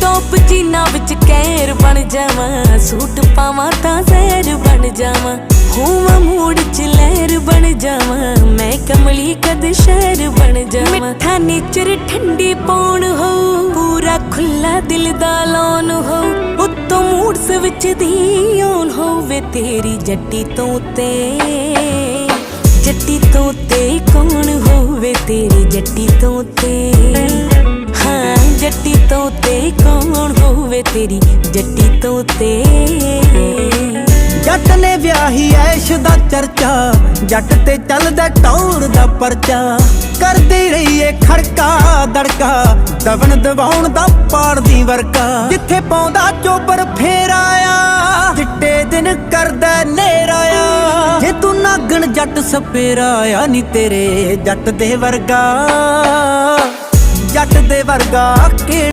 Top ਜੀਨਾ ਵਿੱਚ ਕਹਿਰ ਬਣ ਜਾਵਾਂ, ਸੂਟ ਪਾਵਾਂ ਤਾਂ ਜ਼ਹਿਰ ਬਣ ਜਾਵਾਂ ਹੋਵਾਂ ਮੂਡ ਚ ਲਹਿਰ ਬਣ ਜਾਵਾਂ, ਮੈਂ ਕਮਲੀ ਕਦ ਸ਼ਹਿਰ ਬਣ ਜਾਵਾਂ। ਮਿੱਠਾ ਨੇਚਰ ਠੰਡੀ ਪੌਣ ਹੋ ਪੂਰਾ ਖੁੱਲਾ ਦਿਲ ਦਾ ਲੋਨ ਹੋ ਉੱਤੋਂ ਮੂਡਸ ਵਿੱਚ ਦੀ ਔਨ ਹੋਵੇ ਤੇਰੀ ਜੱਟੀ ਤੋਂ ਤੇ ਜੱਟੀ ਤੋਂ ਤੇ ਕੌਣ ਹੋਵੇ ਤੇਰੀ ਜੱਟੀ ਤੋਂ ਤੇ ਤੋਂ ਤੇ ਕੌਣ ਹੋਵੇ ਤੇਰੀ ਜੱਟੀ ਤੋਂ ਤੇ ਜੱਟ ਨੇ ਵਿਆਹੀ ਐਸ਼ ਦਾ ਚਰਚਾ, ਜੱਟ ਤੇ ਚੱਲਦਾ ਟੌਰ ਦਾ ਪਰਚਾ। ਕਰਦੀ ਰਹੀਏ ਖੜਕਾ ਦੜਕਾ ਦਵਨ ਦਵਾਉਣ ਦਾ ਪਾੜਦੀ ਵਰਕਾ। ਜਿੱਥੇ ਪਾਉਂਦਾ ਚੋਬਰ ਫੇਰ ਆਇਆ, ਚਿੱਟੇ ਦਿਨ ਕਰਦਾ ਨੇਰਾ ਆ ਜੇ ਤੂੰ ਨਾਗਣ ਜੱਟ ਸਪੇਰਾਇਆ ਆ, ਨੀ ਤੇਰੇ ਜੱਟ ਦੇ ਵਰਗਾ। ਜੱਟ ਦੇ ਵਰਗਾ